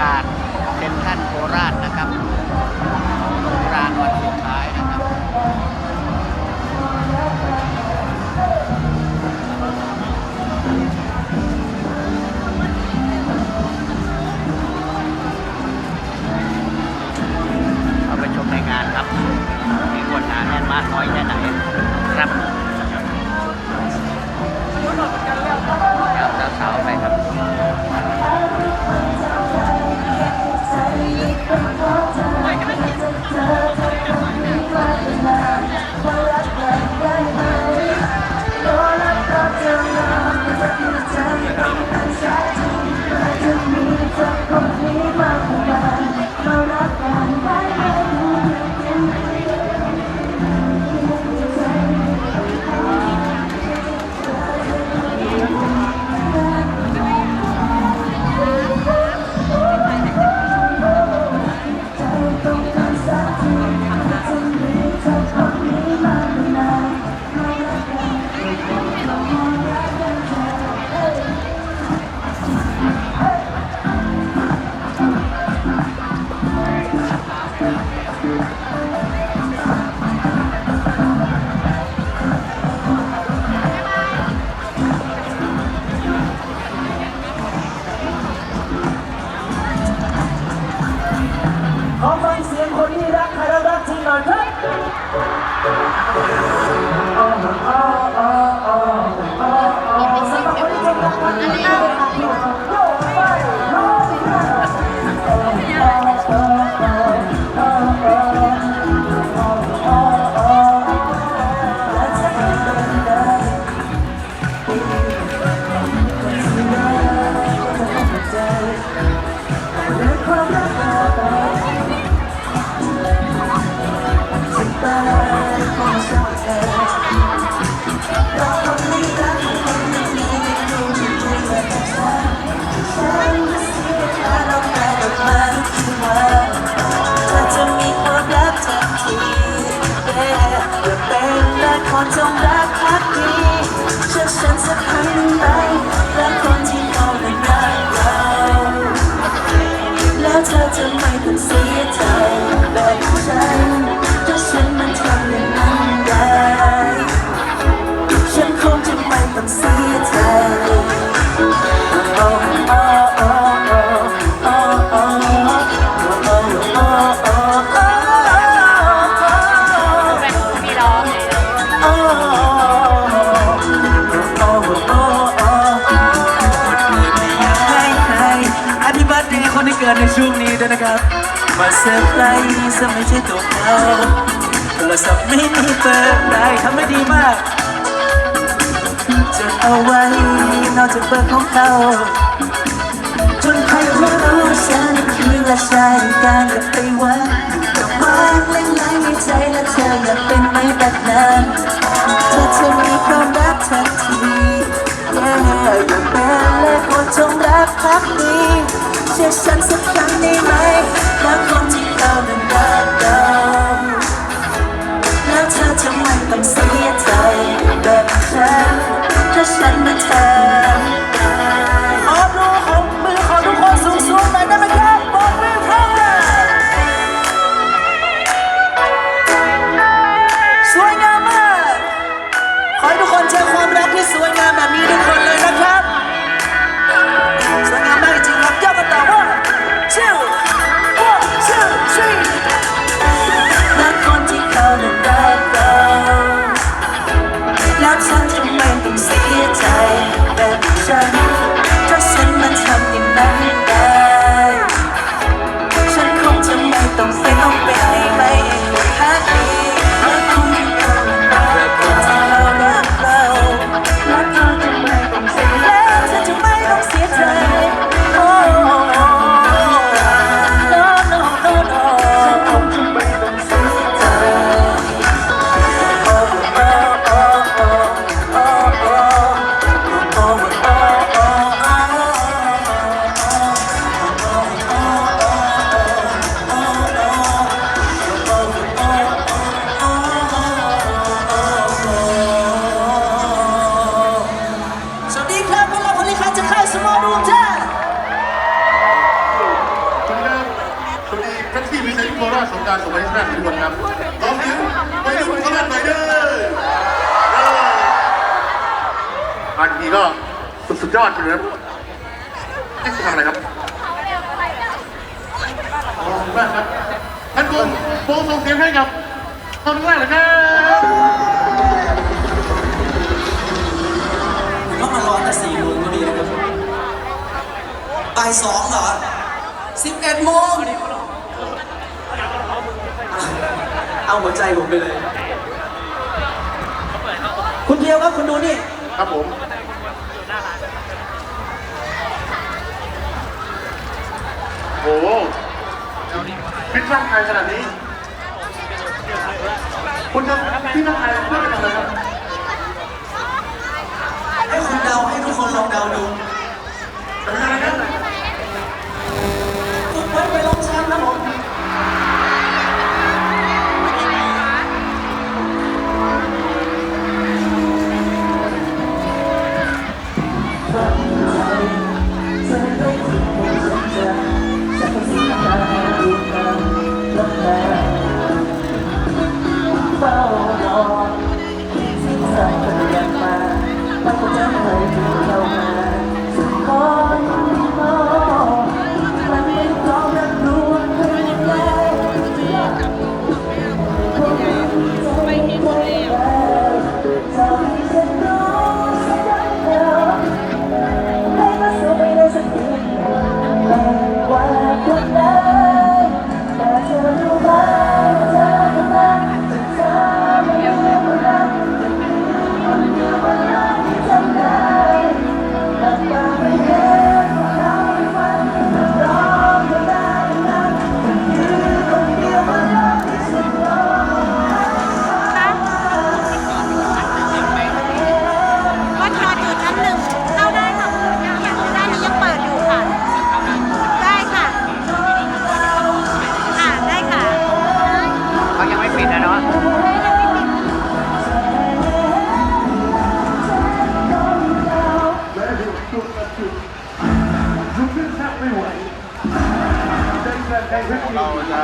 การเซ็นทรัลโคราชนะครับ ขอฟังเสียงคนที่รักใครรักจริงหน่อยครับ จงรักพักดีเชื่อฉันสักครั้งไหม ครับมาเซอร์ไพรส์จะไม่ใช่ตัวเขาโทรศัพท์ไม่มีเปิดได้ทำไม่ดีมากจดเอาไว้นอกจากเบอร์ของเขาจนใครไม่รู้ฉันคือราชาแห่งการกลับไปวันแต่ว่าเล่นไหลในใจและเธออยากเป็นไหมแบบนั้นเธอจะมีความรักทันทีแย่อ จงรักพักดีเชื่อฉันสักครั้งได้ไหมรักคนที่เขานั้นรักเราแล้วเธอจะไม่ต้องเสียใจแบบฉันถ้าฉันมาทำได้ อดสงกรารสมัยที่นั่นทุกคนครับขอเสียงไปดูพลังหน่อยเด้อเอออันนี้ก็สุดยอดเลยครับนี่จะทำอะไรครับขอบคุณมากครับท่านกรมโปรส่งเสียงให้กับคนแรกเลยครับก็มารอแต่สี่โมงก็ดีนะครับบ่ายสองเหรอสิบเอ็ดโมง เอาหัวใจผมไปเลย คุณเดียวครับคุณดูนี่ ครับผม โอ้โหฟิตร่างกายขนาดนี้ คุณจะฟิตร่างกายเพื่อเป็นอะไรครับให้คุณเดาให้ทุกคนลองเดาดูเป็นอะไรครั มันก็จ ใจแรงเราจะ